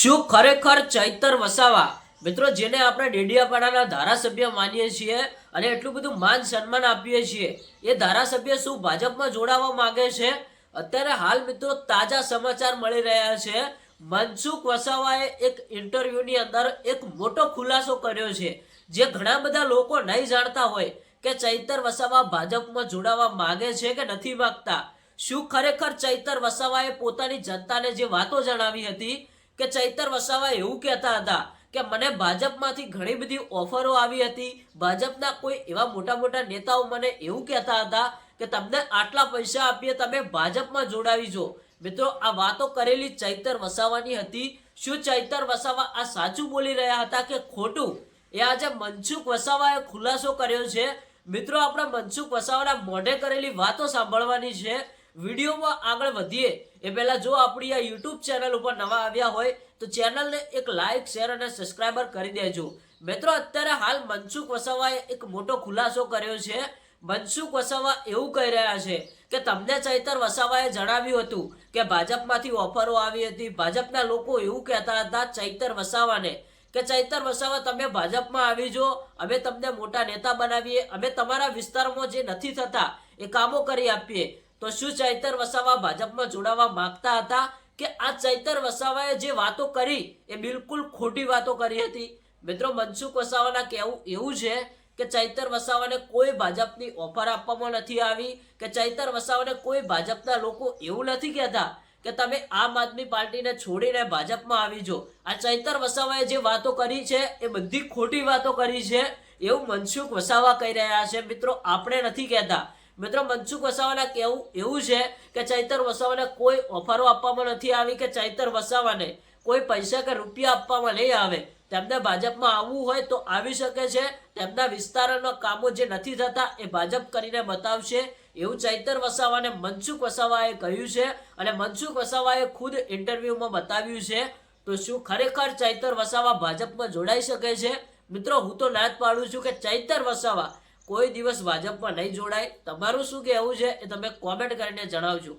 શું ખરેખર ચૈતર વસાવા? મિત્રો, જેને આપણે ડેડિયાપાડાના ધારાસભ્ય માનીએ છીએ અને એટલું બધું માન સન્માન આપીએ છીએ, એ ધારાસભ્ય શું ભાજપમાં જોડાવા માંગે છે? અત્યારે હાલ, મિત્રો, તાજા સમાચાર મળી રહ્યા છે. મનસુખ વસાવાએ એક ઇન્ટરવ્યુની અંદર એક મોટો ખુલાસો કર્યો છે, જે ઘણા બધા લોકો નહીં જાણતા હોય કે ચૈતર વસાવા ભાજપમાં જોડાવા માંગે છે કે નથી માંગતા. શું ખરેખર ચૈતર વસાવાએ પોતાની જનતાને જે વાતો જણાવી હતી કે ચૈતર વસાવા એવું કહેતા હતા કે મને ભાજપમાંથી ઘણી બધી ઓફરો આવી હતી. ભાજપના કોઈ એવા મોટા મોટા નેતાઓ મને એવું કહેતા હતા કે તમને આટલા પૈસા આપીએ તમે ભાજપમાં જોડાવી જો. મિત્રો, આ વાતો કરેલી ચૈતર વસાવાની હતી. શું ચૈતર વસાવા આ સાચું બોલી રહ્યા હતા કે ખોટું? એ આજે મનસુખ વસાવાએ ખુલાસો કર્યો છે. મિત્રો, આપણે મનસુખ વસાવાના મોઢે કરેલી વાતો સાંભળવાની છે. વિડીયોમાં આગળ વધીએ. એ પહેલાં જો આપણી આ યુટ્યુબ ચેનલ ઉપર નવા આવ્યા હોય, તો ચેનલને એક લાઇક શેર અને સબસ્ક્રાઈબર કરી દેજો. મિત્રો, અત્યારે હાલ મનસુખ વસાવાએ એક મોટો ખુલાસો કર્યો છે. મનસુખ વસાવા એવું કહી રહ્યા છે કે તમને ચૈતર વસાવાએ જણાવ્યું હતું કે ભાજપમાંથી ઓફરો આવી હતી. ભાજપના લોકો એવું કહેતા હતા ચૈતર વસાવાને કે ચૈતર વસાવા, તમે ભાજપમાં આવી જો, અમે તમને મોટા નેતા બનાવીએ, અમે તમારા વિસ્તારમાં જે નથી થતા, એ કામો કરી આપીએ. તો શું ચૈતર વસાવા ભાજપમાં જોડાવા માંગતા હતા કે આ ચૈતર વસાવાએ જે વાતો કરી એ બિલકુલ ખોટી વાતો કરી હતી? મિત્રો, મનસુખ વસાવાના કહેવું એવું છે કે ચૈતર વસાવાને કોઈ ભાજપની ઓફર આપવામાં નથી આવી, કે ચૈતર વસાવાને કોઈ ભાજપના લોકો એવું નથી કહેતા કે તમે આમ આદમી પાર્ટીને છોડીને ભાજપમાં આવી જો આ ચૈતર વસાવાએ જે વાતો કરી છે એ બધી ખોટી વાતો કરી છે, એવું મનસુખ વસાવા કહી રહ્યા છે. મિત્રો, આપણે નથી કહેતા મિત્રો, મનસુખ વસાવાના કેવું, એવું છે કે ચૈતર વસાવાને કોઈ ઓફરો આપવામાં નથી આવી કે ચૈતર વસાવાને કોઈ પૈસા કે રૂપિયા આપવામાં નહીં આવે. તેમને ભાજપમાં આવવું હોય તો આવી શકે છે. તેમના વિસ્તારોના કામો જે નથી થતા એ ભાજપ કરીને બતાવશે. એવું ચૈતર વસાવાને મનસુખ વસાવાએ કહ્યું છે અને મનસુખ વસાવાએ ખુદ ઇન્ટરવ્યુમાં બતાવ્યું છે. તો શું ખરેખર ચૈતર વસાવા ભાજપમાં જોડાઈ શકે છે? મિત્રો, હું તો ના જ પાડું છું કે ચૈતર વસાવા કોઈ દિવસ ભાજપમાં નહીં જોડાય. તમારું શું કહેવું છે એ તમે કોમેન્ટ કરીને જણાવજો.